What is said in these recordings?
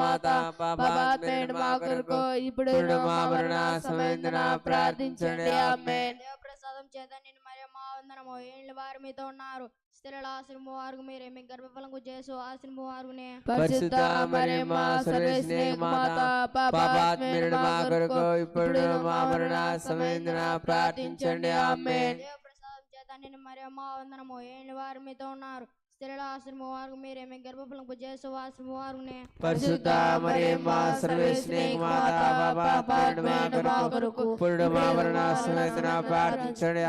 మాత పాపాత్మేడు మా కొరకు ఇప్పుడు మా మరణ సమయందున ప్రార్థించండి. ఆమేన్. దేవప్రసాదం చేత నిన్ను మరి మా వందనము. ఏళ్ళు వారు మీతో ఉన్నారు. స్త్రీల ఆశ్రమ వారు మీరే. మీ గర్భఫలం చేసు ఆశ్రమ వారునే. పరిశుద్ధ మరియమ్మ సర్వేశ్వరి మాత పాపాత్మేడు మా కొరకు ఇప్పుడు మా మరణ సమయందున ప్రార్థించండి. ఆమేన్. దేవప్రసాదం చేత నిన్ను మరి మా వందనము. ఏళ్ళు వారు మీతో ఉన్నారు. స్త్రీల ఆశ్రమ వారు మీరే మీ గర్భఫలం చేసు ఆశ్రమ వారునే పరిశుద్ధ మరియమ్మ సర్వేశ్వరి మాత పాపాత్మేడు మా కొరకు ఇప్పుడు మా మరణ సమయందున ప్రార్థించండి.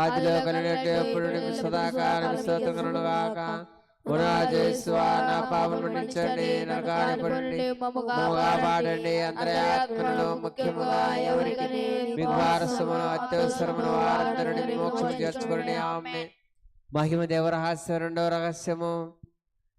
ఆదిలో కలిగినట్టు ఎప్పుడు సదాకాలం స్తోత్రములు గాక పాపం అందరి ముఖ్యముగా ఎవరికి? మీకు వారసమును అత్యవసరమును వారందరిని మోక్షం చేర్చుకోండి ఆమె మహిమ దేవ రహస్యం రెండవ రహస్యము.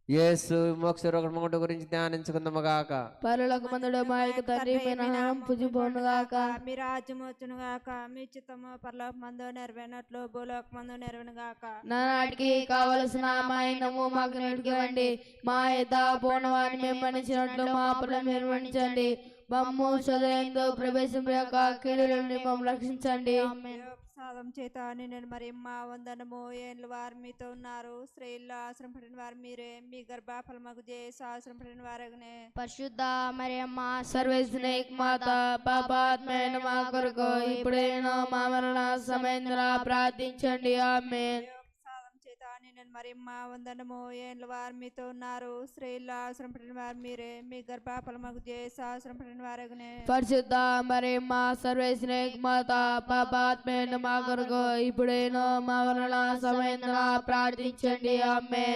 యేసు మోక్ష రోగముడు గురించి ధ్యానించుకుందాము గాక పరులకు మందుడు మా యొక్క తండ్రి మీ నామం పూజిపోను గాక. మీ రాజ్యం వచ్చును గాక మీ చిత్తము పరలోక మందు నెరవేరినట్లు భూలోక మందు నెరవేరును గాక నానాటికి కావలసిన మా ఇన్నము మాకు నేటికివ్వండి మా యొక్క పోనవాన్ని మేము మన్నించినట్లు మా అప్పులను మీరు మన్నించండి మమ్ము సదయంతో ప్రవేశింపక కీడుల నుండి మమ్మల్ని రక్షించండి. ప్రసాదం చేత నేను మరి మా వందనము ఏండ్ల వారు మీతో ఉన్నారు. స్త్రీల్లో ఆశ్రమ పడిన వారు మీరే. మీ గర్భఫలమగు చేసి ఆశ్రమ పడిన వారగనే. పరిశుద్ధ మరియమ్మ సర్వేశ్వరేక్ మాత పాపాత్మైన మా కొరకు ఇప్పుడేనో మా మరణ సమయంలో ప్రార్థించండి. ఆమె నేను మరి మా వందనము ఏండ్ల వారు మీతో ఉన్నారు. స్త్రీల్లో అవసరం పడిన వారు మీరే. మీ గర్భఫలమగు చేసి అవసరం పడిన వారగనే. పరిశుద్ధ మరి మా సర్వేశ్వరేక్ మాత పాపాత్మైన మా కొరకు ఇప్పుడేనో మా మరణ సమయంలో ప్రార్థించండి. అమ్మే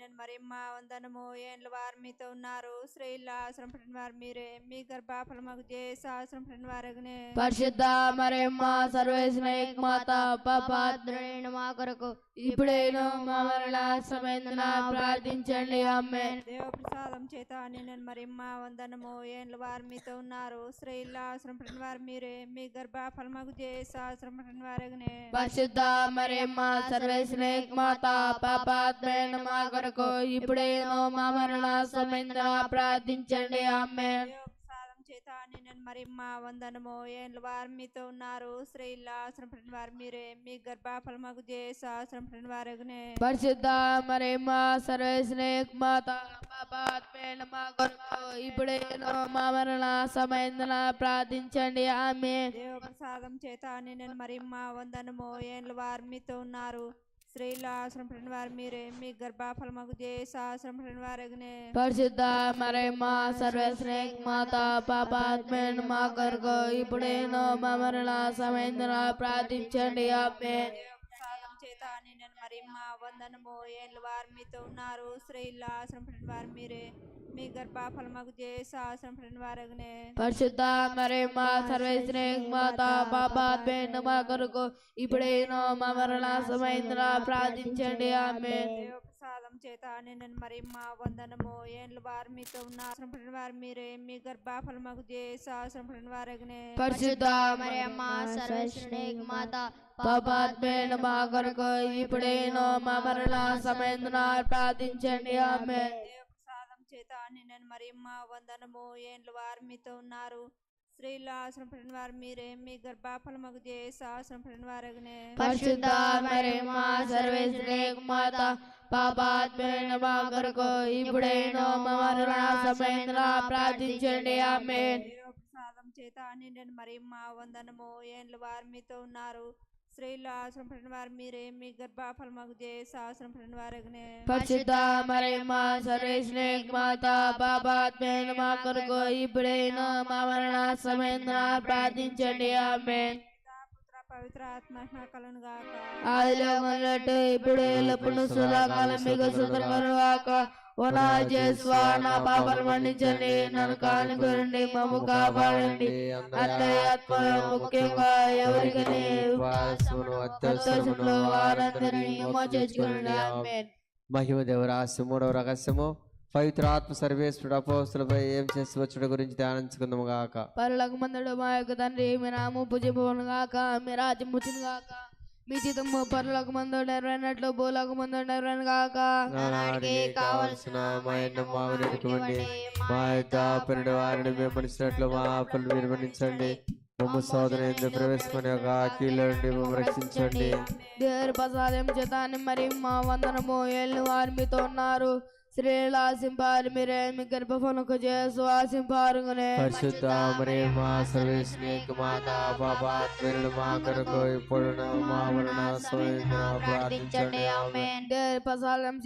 ప్రసాదం చేత నేను మరి మా వందనము ఏండ్ల వారు మీతో ఉన్నారు? స్త్రీల్లో ఆశ్రమ పడిన వారు మీరే. మీ గర్భఫలమగు చేసి ఆశ్రమ పడిన వారగనే. పరిశుద్ధ మరి మా సర్వేశ్వరేక్ మాత పాపాత్మ పాత్రుడైన మా కొరకు ఇప్పుడేనో మా మరణ సమయంలో ప్రార్థించండి. ఆమె దేవ ప్రసాదం చేత నేను మరి మా వందనము ఏండ్ల వారు మీతో ఉన్నారు? స్త్రీల్లో ఆశ్రమ పడిన వారు మీరే. మీ గర్భఫలమగు చేసి ఆశ్రమ పడిన వారగనే. పరిశుద్ధ మరి మా సర్వేశ్వరేక్ మాత పాపాత్మైన మా కొరకు ఇప్పుడేనో మా మరణ సమయంలో ప్రార్థించండి ఆమె చేత నేను మరి మా వందనము. ఏండ్ల వారు మీతో ఉన్నారు. ఆశ్రమ పడిన వారు మీరే. మీ గర్భఫలమగు చేసి ఆశ్రమ పడిన వారగనే. పరిశుద్ధ మరి మా సర్వేశ్వరేక్ మాత కొరకు ఇప్పుడేనో మా మరణ సమయంలో ప్రార్థించండి. ఆమె దేవ ప్రసాదం చేత నేను మరి మా వందనము. ఏండ్ల వారు మీతో ఉన్నారు. స్త్రీల్లో ఆశ్రమ పడిన వారు మీరే మీ గర్భఫలమగు చేసి ఆశ్రమ పడిన వారగనే పరిశుద్ధ మరి మా సర్వేశ్వరేక్ మాత పాపాత్మైన మా కొరకు ఇప్పుడేనో మా మరణ సమయంలో ప్రార్థించండి. ఆమె ప్రసాదం చేత నేను మరి మా వందనము. ఏళ్ళ వారు మీతో ఉన్నారు. స్త్రీల్లో ఆశ్రమ పడిన వారు మీరే. మీ గర్భఫలమగు చేసి వారగనే పరిశుద్ధ మరి మా సర్వేశ్వరేక్ మాత పాపాత్మైన మా కొరకు ఇప్పుడేనో మా మరణ సమయంలో ప్రార్థించండి ఆమె ప్రసాదం చేత నేను మరి మా వందనము ఏళ్ళ వారు మీతో ఉన్న ఆశ్రమ పడిన వారు మీరే మీ గర్భఫలమగు చేసి ఆశ్రమ పడిన వారగనే పరిశుద్ధ మరియమ్మ సర్వేశ్వరుని మాత పాపాత్మైన మా కొరకు ఇప్పుడేనో మా మరణ సమయంలో ప్రార్థించండి ఆమె చేత నేను మరి వందనము ఏళ్ళ వారు మీతో ఉన్నారు. స్త్రీల్లో ఆశ్రమ పడిన వారు మీరే మీ గర్భఫలమగు చేసి ఆశ్రమ పడిన వారగనే. పరిశుద్ధ మరి మా సర్వేశ్వరేక్ మాత పాపాత్మైన మా కొరకు ఇప్పుడేనో మా మరణ సమయంలో ప్రార్థించండి ఆమె ప్రసాదం చేత నేను మరి మా వందనము ఏండ్ల వారు మీతో ఉన్నారు. స్త్రీల్లో ఆశ్రమ పడిన వారు మీరే మీ గర్భఫలమగు చేసి ఆశ్రమ పడిన వారగనే పరిశుద్ధ మరి మా సర్వేశ్వరేక్ మాత పాపాత్మైన మా కొరకు ఇప్పుడేనో మా మరణ సమయంలో ప్రార్థించండి ఆమె పితా, పుత్ర పవిత్ర ఆత్మ కలను గాక ఆదిలో మొదలట్టు ఇప్పుడు ఎల్లప్పుడు సదాకాలం మీకు సుందరమరుగాక ఓ జేస్వా నా పాపలు మన్నించండి నన్ను కానుకోండి మమ్ము కాపాడండి. ఆత్మలో ముఖ్యంగా ఎవరికని అత్యవసరములో వారందరినీ ఆమేన్. మహిమ దేవరాశి మూడవ రహస్యము. పవిత్ర ఆత్మ సర్వేశ్వరుడు అపోస్తులపై ఏం చేసి వచ్చుడు గురించి ధ్యానించుకుందాము గాక. పరులకు మందుడు మా యొక్క తండ్రి మీ నామం పూజింపను గాక. మీ రాజ్యం వచ్చిన గాక. మీ చిత్తము పరలోక మందు నెరవేరినట్లు భూలోక మందు నెరవేరను నానాడికి కావలసిన మా యొక్క వారిని మేము మనిషినట్లు మా ఆపలు మీరు మన్నించండి మమ్మ సోదరు ఎందుకు ప్రవేశమని ఒక కీళ్ళ నుండి మమ్మల్ని రక్షించండి దేవుని ప్రసాదం చేతాన్ని మరి మా వందనము ఏళ్ళు వారు మీతో ఉన్నారు. స్త్రీలు ఆశింపారు మీరే మీ గర్భఫలకు చేసు ఆశింపారుగానే పరిశుద్ధ మరి మా సర్వేశ్వరికి మాత పాపాత్మరుడు మా కొరకు ఇప్పుడు మా వలన ప్రార్థించండి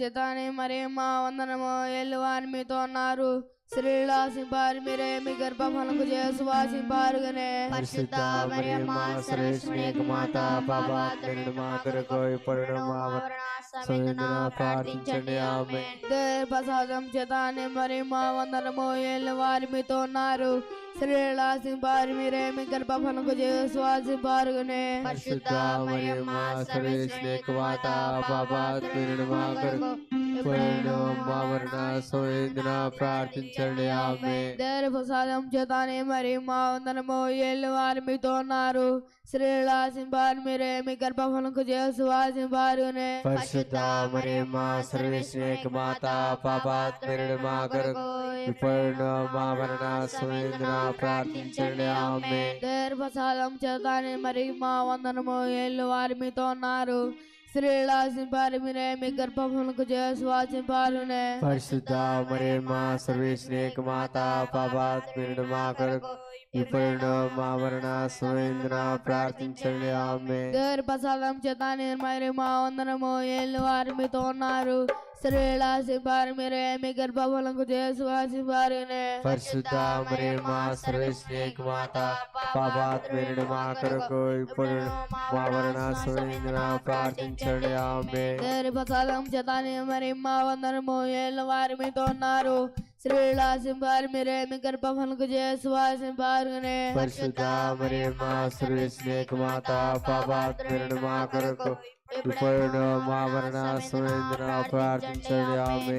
చేతాన్ని మరి మా వందనము ఏళ్ళు వారు మీతో ఉన్నారు స్త్రీలు ఆశింపారు మీరే మీ గర్భఫలకు చేసు ఆశింపారుగానే పరిశుద్ధ మరి మా సర్వేశ్వరికి మాత పాపాత్మరుడు మా కొరకు ఇప్పుడు మా వలన స్వయం ప్రార్థించండి. ఆమె ప్రసాదం చేతాన్ని మరి మా వందనము ఏళ్ళు వారు మీతో ఉన్నారు. స్త్రీలు ఆశింపారు మీరే మీ గర్భఫలకు చేసు ఆశింపారుగానే పరిశుద్ధ మరి మా సర్వేశ్వరికి మాత పాపాత్మరుడు మా కొరకు. ఇప్పుడు మా వలన స్వయం ప్రార్థించండి. ఆమె ప్రసాదం చేతానే మరి మా వందనము ఏళ్ళు వారు మీతో ఉన్నారు. స్త్రీలు ఆశింపారు మీరే మీ గర్భఫలకు చేసు ఆశింపారునే పరిశుద్ధ మరి మా సర్వేశ్వరికి మాత పాపాత్మరుడు మా కొరకు ఇప్పుడు మా వలన స్వయంగా ప్రార్థించండి. ఆమె ప్రసాదం చేతానే మరి మా వందనము ఏళ్ళు వారు మీతో ఉన్నారు. మీరే మీ గర్భఫలకు చేసు ఆశింపారునే పరిశుద్ధ మరి మా సర్వేశ్వరికి మాత పాపాత్మరుడు మా కొరకు ఇప్పుడు మా వలన స్వయంగా ప్రార్థించండి. ఆమె దేవుని ప్రసాదం చేతానే మరి మా వందనము. ఏళ్ళు వారు మీతో ఉన్నారు. స్త్రీలు ఆశింపారు మీరే మీ గర్భఫలకు చేసు ఆశింపారునే పరిశుద్ధ మరి మా సర్వేశ్వరికి మాత పాపాత్మరుడు మా కొరకు ఇప్పుడు మా స్వయంగా ప్రార్థించండి ఆమె దేవుని ప్రసాదం చేతానే మరి మా వందనము ఏళ్ళ వారి మీతో ఉన్నారు స్త్రీలు ఆశింపారు మీరే మీ గర్భఫలకు చేసు ఆశింపారునే పరిశుద్ధ మరి మా సర్వేశ్వరికి మాత పాపాత్మరుడు మా కొరకు ఇప్పుడు మా వలన స్వయంగా ప్రార్థించండి. ఆమె.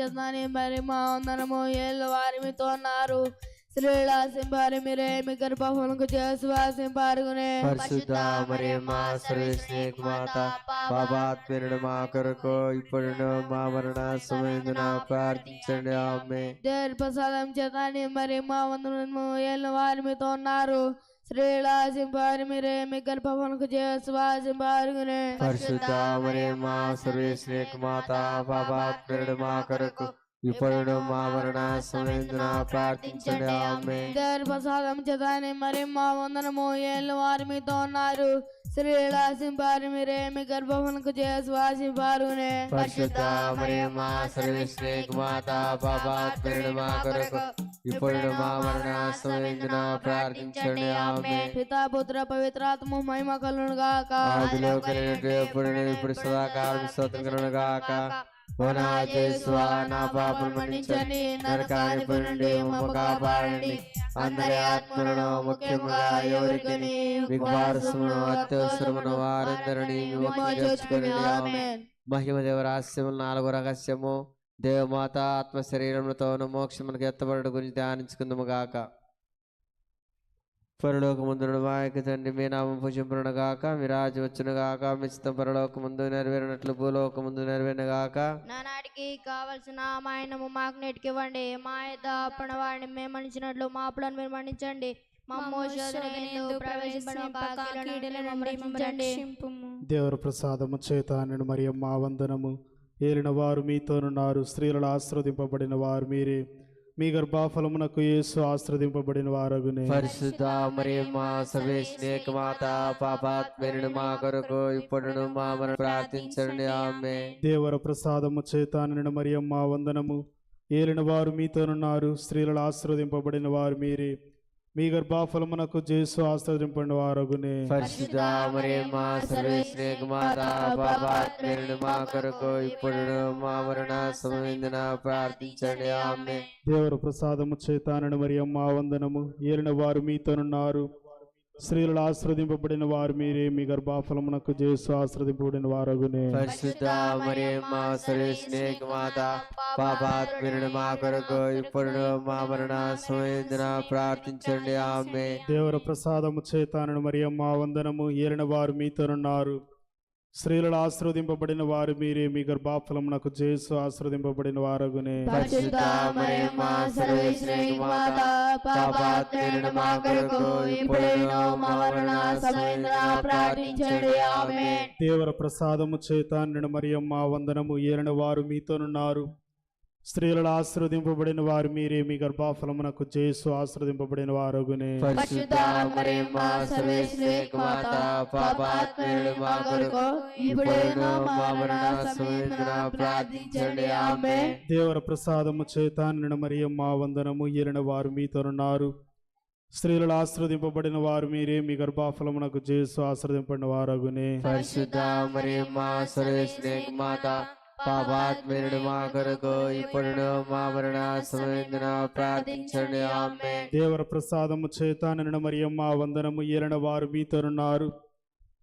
చేతానే మరి మా వందనము. ఏళ్ళ వారి మీతో ఉన్నారు. స్త్రీలు ఆశింపారు మీరే మీ గర్భఫలకు చేసు ఆశింపారునే పరిశుద్ధ మరి మా సర్వేశ్వరికి మాత పాపాత్మరుడు మా కొరకు ఇప్పుడు మా వలన స్వయంగా ప్రార్థించండి. ఆమె ప్రసాదం చేతానే మరి మా వందనము. ఏళ్ళ వారి మీతో ఉన్నారు. స్త్రీలు ఆశింపారు మీరే మీ గర్భఫలకు చేసు ఆశింపారునే పరిశుద్ధ మరి మా సర్వేశ్వరికి మాత పాపాత్మరుడు మా కొరకు ఇప్పుడు మా వలన స్వయంగా ప్రార్థించండి. ఆమె ప్రసాదం చేతానే మరి మా వందనము. ఏళ్ళు వారి మీతో ఉన్నారు. స్త్రీలు ఆశింపారు మీరే మీ గర్భఫలకు చేసి ఆశింపారునే పరిశుద్ధ మరి మా సర్వేశ్వరికి మాత పాపాత్మరుడు మా కొరకు ఇప్పుడు మా స్వయంగా ప్రార్థించండి. ఆమె పితా పుత్ర పవిత్రాత్మ మహిమ కలును గాక. ఆదిలో కలిగినట్టు ఎప్పుడు ఇప్పుడు సదాకాలం స్తోత్రం గాక. నా పాపలు మన్నించండి. నరకానికి నుండి మమ్మ కాపాడండి. అందరి ఆత్మలను ముఖ్యంగా ఎవరికని మీకు అత్యవసరమును వారందరినీ మీ మహిమ దేవరాస్యము నాలుగు రహస్యము దేవమాత ఆత్మ శరీరములతోను మోక్షమునకు ఎత్తబడడం గురించి ధ్యానించుకుందాము గాక. పరలోక ముందుడు మా యొక్క తండ్రి మీ నామం పూజింపును గాక మీ రాజు వచ్చును గాక మీ చిత్తం పరలోక ముందు నెరవేరినట్లు భూలోక ముందు నెరవేరిన గాక నానాటికి కావలసిన మాయనము మాకు నెట్టుకివ్వండి మా యొక్క అప్పణ వారిని మేము మన్నించినట్లు మా అప్పులను మీరు మన్నించండి. దేవర ప్రసాదము చేత నిన్ను మరియమ్మ వందనము. ఏలిన వారు మీతోనున్నారు. స్త్రీలలో ఆశ్రవదింపబడిన వారు మీరే. మీ గర్భాఫలమునకు యేసు ఆశ్రదింపబడిన వారగునే. పరిశుద్ధ మరియమ్మ సర్వేశ్వరేక మాత పాపాత్మరుడు మా కొరకు ఇప్పుడు మా మరణ ప్రార్థించండి. ఆమె దేవర ప్రసాదము చేత నిన్ను మరియమ్మ వందనము. ఏలిన వారు మీతోనున్నారు. స్త్రీలలో ఆశ్రవదింపబడిన వారు మీరే. మీ గర్భాఫలమునకు జేసు ఆశ్రదింపడిన వారగునే. పరిశుద్ధ మరియమ్మ సర్వేశ్వరేక మాత పాపాత్మరుడు మా కొరకు ఇప్పుడు మా మరణ సమయందున ప్రార్థించండి. ఆమె దేవర ప్రసాదము చేత నిన్ను మరియమ్మ వందనము. ఏలిన వారు మీతోనున్నారు. స్త్రీలలో ఆశ్రదింపబడిన వారు మీరే మీ గర్భాఫలమునకు చేసు ఆశ్రదింపబడిన వారగునే పరిశుద్ధ మరియమ్మ సర్వేశ్వరేక మాత పాపాత్మరుడు మా కొరకు ఇప్పుడు మా మరణ సమయందున ప్రార్థించండి ఆమె దేవర ప్రసాదము చేతానని మరియమ్మ వందనము ఏలిన వారు మీతోనున్నారు స్త్రీలలో ఆశ్రవదింపబడిన వారు మీరే మీ చేసు వారగునే. మా మరణ సమయంలో ప్రార్థించండి. ఆమె దేవర ప్రసాదము చేతానని మరియమ్మ వందనము ఏలిన వారు మీతోనున్నారు. స్త్రీలలో ఆశ్రవదింపబడిన వారు మీరే మీ గర్భాఫలమునకు చేసు ఆశ్రదింపబడిన వారగునే. పరిశుద్ధ మరియమ్మ సర్వేశ్వరేక మాత పాపాత్మరుడు మా మా దేవర ప్రసాదము వందనము ఏలిన వారు మీతోనున్నారు స్త్రీలలో ఆశ్రదింపబడిన వారు మీరే మీ గర్భాఫలమునకు చేసు ఆశ్రదింపడిన వారగునే. పరిశుద్ధ మరియమ్మ సర్వేశ్వరేక మాత పాపాత్మరుడు మా కొరకు ఇప్పుడు మా మరణ సమయందున ప్రార్థించండి. ఆమె దేవర ప్రసాదము చేతానని మరియమ్మ వందనము ఏలిన వారు మీతోనున్నారు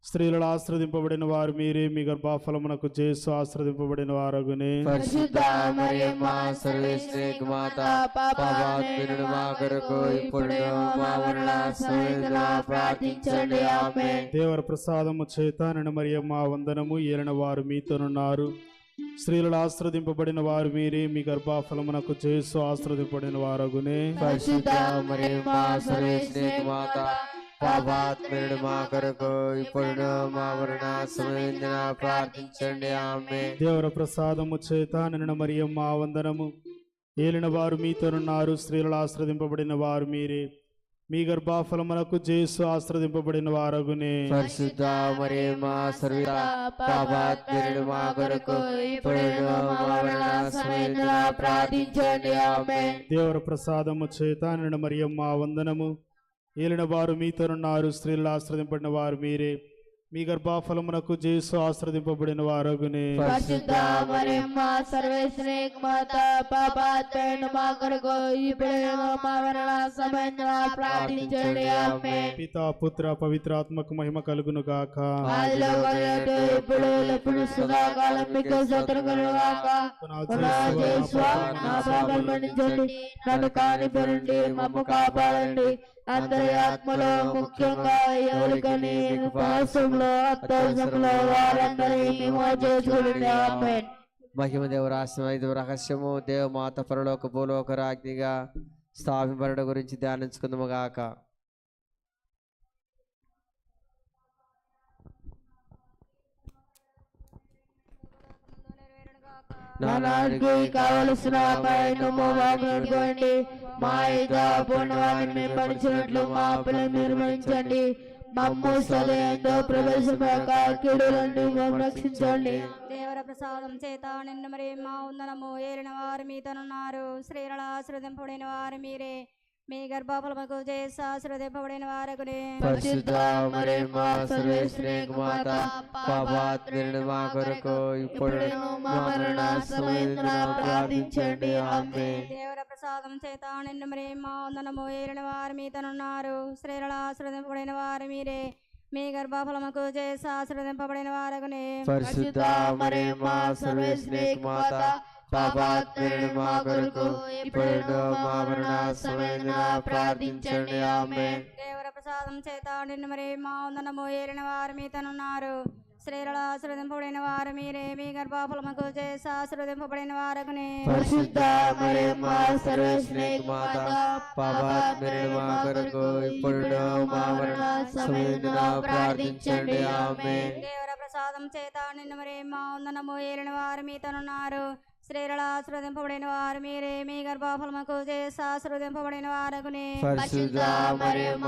స్త్రీలలో ఆశ్రదింపబడిన వారు మీరే మీ గర్భాఫలమునకు చేసు ఆశ్రదింపబడిన వారగునే. మా దేవర ప్రసాదము చేతానని మరియమ్మ వందనము ఏలిన వారు మీతోనున్నారు స్త్రీలలో ఆశ్రదింపబడిన వారు మీరే మీ గర్భాఫలమునకు చేసు ఆశ్రదింపబడిన వారగునే. పాపాత్మరుడు మా కొరకు ఇప్పుడు మా మరణ ప్రార్థించండి. ఆమె దేవర ప్రసాదము చేతానని మరియమ్మ వందనము. ఏలిన వారు మీతోనున్నారు స్త్రీలలో ఆశ్రదింపబడిన వారు మీరే. మీ గర్భాఫలమునకు చేసు ఆశ్రదింపబడిన వారగునే. పరిశుద్ధ మరియమ్మ సర్వేత పాపాత్మరుడు మా కొరకు ఇప్పుడు సమయందున ప్రార్థించండి. ఆమె దేవర ప్రసాదము చేతానని మరియమ్మ వందనము. ఏలిన వారు మీతోనున్నారు స్త్రీలలో ఆశ్రదింపబడిన వారు మీరే. మీ గర్భాఫలమునకు చేసు ఆశ్రదింపబడిన వారగునే. పరిశుద్ధ మరియమ్మ సర్వేశ్వరి మాత పాపాత్మరుడు మా కొరకు ఇప్పుడేనో మా మరణ సమయంలో ప్రార్థించండి. ఆమె పితా పుత్ర పవిత్రాత్మకు మహిమ కలుగును గాక. ఆదిలో కలిగినట్టు ఇప్పుడు ఎప్పుడు సదాకాలం మీకు శత్రుగులుగాక నా పాపలు మన్నించండి. నన్ను కానిపరండి మమ్మ కాపాడండి. అందరి ఆత్మలో ముఖ్యంగా ఎవరికని పాసంలో అత్యవసరంలో వారందరినీ మహిమ ఐదు రహస్యము దేవమాత పరలోక భూలోక రాజ్ఞిగా స్థాపింపడం గురించి ధ్యానించుకుందాము గాక నానాటికి కావలసిన మాట్లాడుకోండి మా ఇద పూర్ణవాన్ని మేము పడిచినట్లు మా పిల్లలు నిర్వహించండి మమ్ము సదయంతో ప్రవేశమాక కీడులండి మేము రక్షించండి దేవర ప్రసాదం చేత నిన్న మరి మా ఉందనము ఏలిన వారు మీతనున్నారు. స్త్రీల ఆశ్రదింపబడిన వారు మీరే. మీ గర్భఫలముకు చేసి ఆశ్రదింపబడిన వారకునే పరిశుద్ధ సర్వేశ్వరి మాత పాపాత్మరుడు మా కొరకు ఇప్పుడు మా మరణ సమయంలో ప్రార్థించండి. ఆమె ప్రసాదం చేత నిన్న మరి మా వందనము ఏలిన వారు మీతనున్నారు స్త్రీల ఆశ్రదింపబడిన వారు మీరే మీ గర్భఫలముకు చేసి ఆశ్రదింపబడిన వారకునే పరిశుద్ధ మరియమ్మ సర్వేశ్వరి మాత మా కొరకు ఇప్పుడు మా మరణ సమయంలో ప్రార్థించండి ఆమె దేవర ప్రసాదం చేత నిన్న మరి మా వందనము ఏలిన వారు మీతనున్నారు స్త్రీల ఆశ్రదింపబడిన వారు మీరే మీ గర్భఫలముకు చేసి ఆశ్రదింపబడిన వారకునే పరిశుద్ధ మరియమ్మ మాత మా కొరకు ఇప్పుడు మా మరణ సమయంలో ప్రార్థించండి. ఆమె దేవర ప్రసాదం చేత నిన్న మరి మా వందనము ఏలిన వారు మీతనున్నారు స్త్రీల ఆశ్రదింపబడిన వారు మీరే మీ గర్భఫలముకు చేసి ఆశ్రదింపబడిన వారకునే పరిశుద్ధ మరియమ్మ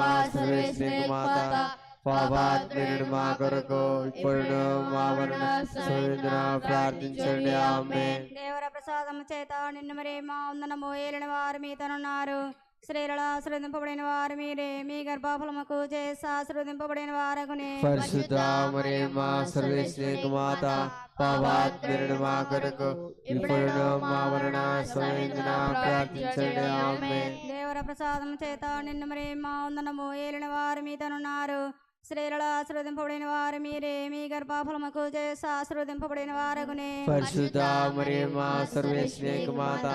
మాత మా కొరకు ఇప్పుడు మా ప్రార్థించండి ఆమె దేవర ప్రసాదం చేత నిన్న మరి మా వందనము ఏలిన వారు మీతనున్నారు స్త్రీల ఆశ్రదింపబడిన వారు మీరే మీ గర్భఫలముకు చేసి ఆశ్రదింపబడిన వారకునే పరిశుద్ధ మరియమ్మ సర్వేశ్వరి మాత పాపాత్మరుడు మా కొరకు ఇప్పుడు మా ప్రార్థించండి ఆమె దేవర ప్రసాదం చేత నిన్ను మరి మా వందనము ఏలిన వారు మీతనున్నారు స్త్రీలలో ఆశీర్వదింపబడిన వారు మీరే మీ గర్భఫలముకు చేసి ఆశీర్వదింపబడిన వారగునే పరిశుద్ధ మరియమ్మ సర్వేశ్వరేక మాత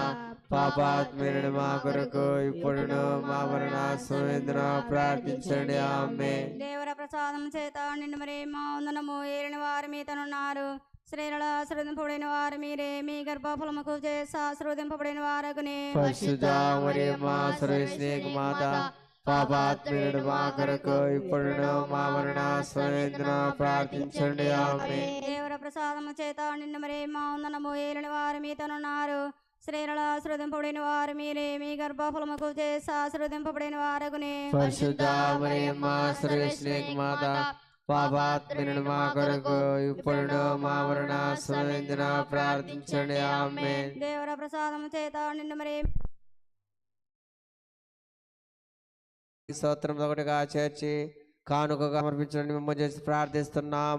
పాపాత్మీరుడు మా కొరకు ఇప్పుడును మా మరణ సమయందున ప్రార్థించండి. ఆమె దేవర ప్రసాదం చేత నిన్ను మరి మా వందనము ఏలిన వారు మీతనున్నారు స్త్రీలలో ఆశీర్వదింపబడిన వారు మీరే మీ గర్భఫలముకు చేసి ఆశీర్వదింపబడిన వారగునే పరిశుద్ధ మరియమ్మ సర్వేశ్వరేక మాత మా కొరకు మా ప్రార్థించండి. ప్రసాదము చేత నిన్ను మరి మా వందనము ఏలిన వారు మీతనున్నారు. స్త్రీలలో ఆశీర్వదింపబడిన వారు మీరే మీ గర్భఫలముకు చేసి ఆశీర్వదింపబడిన వారగునే. మాత మా కొరకు ఇప్పుడును మా ప్రార్థించండి. ఆమె దేవర ప్రసాదము చేత నిన్ను మరి స్తోత్రం ఒకటిగా చేర్చి కానుకగా సమర్పించండి మిమ్మల్ని చేసి ప్రార్థిస్తున్నాం.